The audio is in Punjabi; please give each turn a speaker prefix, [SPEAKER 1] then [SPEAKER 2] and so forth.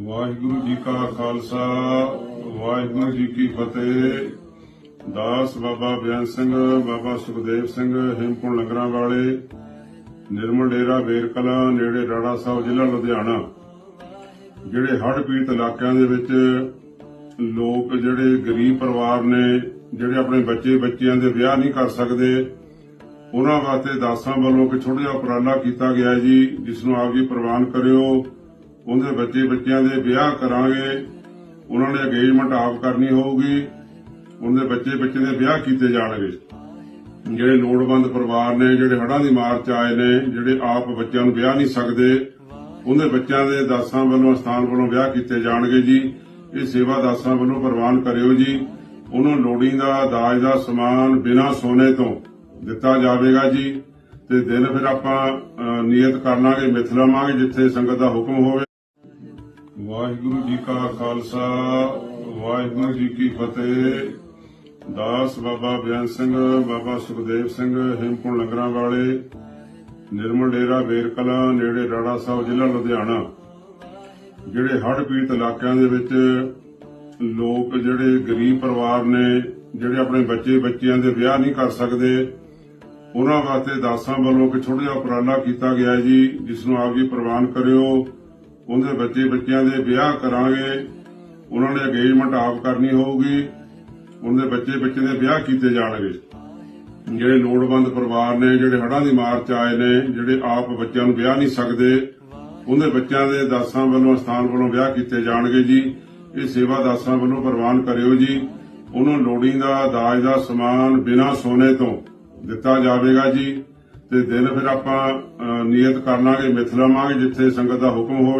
[SPEAKER 1] ਵਾਹਿਗੁਰੂ ਜੀ ਕਾ ਖਾਲਸਾ, ਵਾਹਿਗੁਰੂ ਜੀ ਕੀ ਫਤਿਹ। ਦਾਸ ਬਾਬਾ ਬਿਆਨ ਸਿੰਘ, ਬਾਬਾ ਸੁਖਦੇਵ ਸਿੰਘ, ਹੇਮਕੁੰਟ ਲੰਗਰਾਂ ਵਾਲੇ, ਨਿਰਮਲ ਡੇਰਾ, ਵੇਰਕਲਾ, ਨੇੜੇ ਰਾੜਾ ਸਾਹਿਬ, ਜ਼ਿਲ੍ਹਾ ਲੁਧਿਆਣਾ, ਜਿਹੜੇ ਹੜ੍ਹ ਪੀੜਤ ਇਲਾਕਿਆਂ ਦੇ ਵਿੱਚ ਲੋਕ, ਜਿਹੜੇ ਗਰੀਬ ਪਰਿਵਾਰ ਨੇ, ਜਿਹੜੇ ਆਪਣੇ ਬੱਚੇ, ਬੱਚਿਆਂ ਦੇ ਵਿਆਹ ਨਹੀਂ ਕਰ ਸਕਦੇ, ਉਹਨਾਂ ਵਾਸਤੇ ਦਾਸਾਂ ਵੱਲੋਂ ਇੱਕ ਛੋਟਾ ਜਿਹਾ ਉਪਰਾਲਾ ਕੀਤਾ ਗਿਆ ਜੀ, ਜਿਸ ਨੂੰ ਆਪ ਜੀ ਪ੍ਰਵਾਨ ਕਰਿਓ। ਉਹਦੇ ਬੱਚੇ ਬੱਚਿਆਂ ਦੇ ਵਿਆਹ ਕਰਾਂਗੇ, ਉਹਨਾਂ ਨੇ ਅਗੇਜਮੈਂਟ ਆਪ ਕਰਨੀ ਹੋਊਗੀ, ਉਹਦੇ ਬੱਚੇ ਬੱਚੇ ਦੇ ਵਿਆਹ ਕੀਤੇ ਜਾਣਗੇ। ਜਿਹੜੇ ਲੋੜਵੰਦ ਪਰਿਵਾਰ ਨੇ, ਜਿਹੜੇ ਹੜਾਂ ਦੀ ਮਾਰ ਚ ਆਏ ਨੇ, ਜਿਹੜੇ ਆਪ ਬੱਚਿਆਂ ਨੂੰ ਵਿਆਹ ਨਹੀਂ ਸਕਦੇ, ਉਹਦੇ ਬੱਚਿਆਂ ਦੇ ਦਾਸਾਂ ਵੱਲੋਂ, ਸਥਾਨ ਵੱਲੋਂ ਵਿਆਹ ਕੀਤੇ ਜਾਣਗੇ ਜੀ। ਇਹ ਸੇਵਾ ਦਾਸਾਂ ਵੱਲੋਂ ਪ੍ਰਵਾਨ ਕਰਿਓ ਜੀ। ਉਹਨੂੰ ਲੋੜੀਂਦਾ ਦਾਜ ਦਾ ਸਮਾਨ ਬਿਨਾਂ ਸੋਨੇ ਤੋਂ ਦਿੱਤਾ ਜਾਵੇਗਾ ਜੀ। ਤੇ ਦਿਨ ਫਿਰ ਆਪਾਂ ਨੀਅਤ ਕਰ ਲਾਂਗੇ, ਮਿਥ ਲਵਾਂਗੇ, ਜਿੱਥੇ ਸੰਗਤ ਦਾ ਹੁਕਮ ਹੋਵੇ। ਵਾਹਿਗੁਰੂ ਜੀ ਕਾ ਖਾਲਸਾ, ਵਾਹਿਗੁਰੂ ਜੀ ਕੀ ਫਤਿਹ। ਦਾਸ ਬਾਬਾ ਬਿਆਨ ਸਿੰਘ, ਬਾਬਾ ਸੁਖਦੇਵ ਸਿੰਘ, ਹੇਮਕੁੰਟ ਲੰਗਰਾਂ ਵਾਲੇ, ਨਿਰਮਲ ਡੇਰਾ ਵੇਰਕਲਾ ਨੇੜੇ ਰਾੜਾ ਸਾਹਿਬ ਜ਼ਿਲ੍ਹਾ ਲੁਧਿਆਣਾ, ਜਿਹੜੇ ਹੜ੍ਹ ਪੀੜਤ ਇਲਾਕਿਆਂ ਦੇ ਵਿੱਚ ਲੋਕ, ਜਿਹੜੇ ਗਰੀਬ ਪਰਿਵਾਰ ਨੇ, ਜਿਹੜੇ ਆਪਣੇ ਬੱਚੇ ਬੱਚਿਆਂ ਦੇ ਵਿਆਹ ਨਹੀਂ ਕਰ ਸਕਦੇ, ਉਹਨਾਂ ਵਾਸਤੇ ਦਾਸਾਂ ਵੱਲੋਂ ਇੱਕ ਛੋਟਾ ਜਿਹਾ ਉਪਰਾਲਾ ਕੀਤਾ ਗਿਆ ਜੀ, ਜਿਸ ਨੂੰ ਆਪ ਜੀ ਪ੍ਰਵਾਨ ਕਰਿਓ। ਉਹਦੇ ਬੱਚੇ ਬੱਚਿਆਂ ਦੇ ਵਿਆਹ ਕਰਾਂਗੇ, ਉਹਨਾਂ ਨੇ ਅਗੇਜਮੈਂਟ ਆਪ ਕਰਨੀ ਹੋਊਗੀ, ਉਹਦੇ ਬੱਚੇ ਬੱਚੇ ਦੇ ਵਿਆਹ ਕੀਤੇ ਜਾਣਗੇ। ਜਿਹੜੇ ਲੋੜਵੰਦ ਪਰਿਵਾਰ ਨੇ, ਜਿਹੜੇ ਹੜਾਂ ਦੀ ਮਾਰ ਚ ਆਏ ਨੇ, ਜਿਹੜੇ ਆਪ ਬੱਚਿਆਂ ਨੂੰ ਵਿਆਹ ਨਹੀਂ ਸਕਦੇ, ਉਹਦੇ ਬੱਚਿਆਂ ਦੇ ਦਾਸਾਂ ਵੱਲੋਂ, ਸਥਾਨ ਵੱਲੋਂ ਵਿਆਹ ਕੀਤੇ ਜਾਣਗੇ ਜੀ। ਇਹ ਸੇਵਾ ਦਾਸਾਂ ਵੱਲੋਂ ਪ੍ਰਵਾਨ ਕਰਿਓ ਜੀ। ਉਹਨੂੰ ਲੋੜੀਂਦਾ, ਦਾਜ ਦਾ ਸਮਾਨ ਬਿਨਾਂ ਸੋਨੇ ਤੋਂ ਦਿੱਤਾ ਜਾਵੇਗਾ ਜੀ। ਤੇ ਦਿਨ ਫਿਰ ਆਪਾਂ ਨੀਅਤ ਕਰ ਲਾਂਗੇ, ਮਿਥ ਲਵਾਂਗੇ, ਜਿੱਥੇ ਸੰਗਤ ਦਾ ਹੁਕਮ ਹੋਵੇ।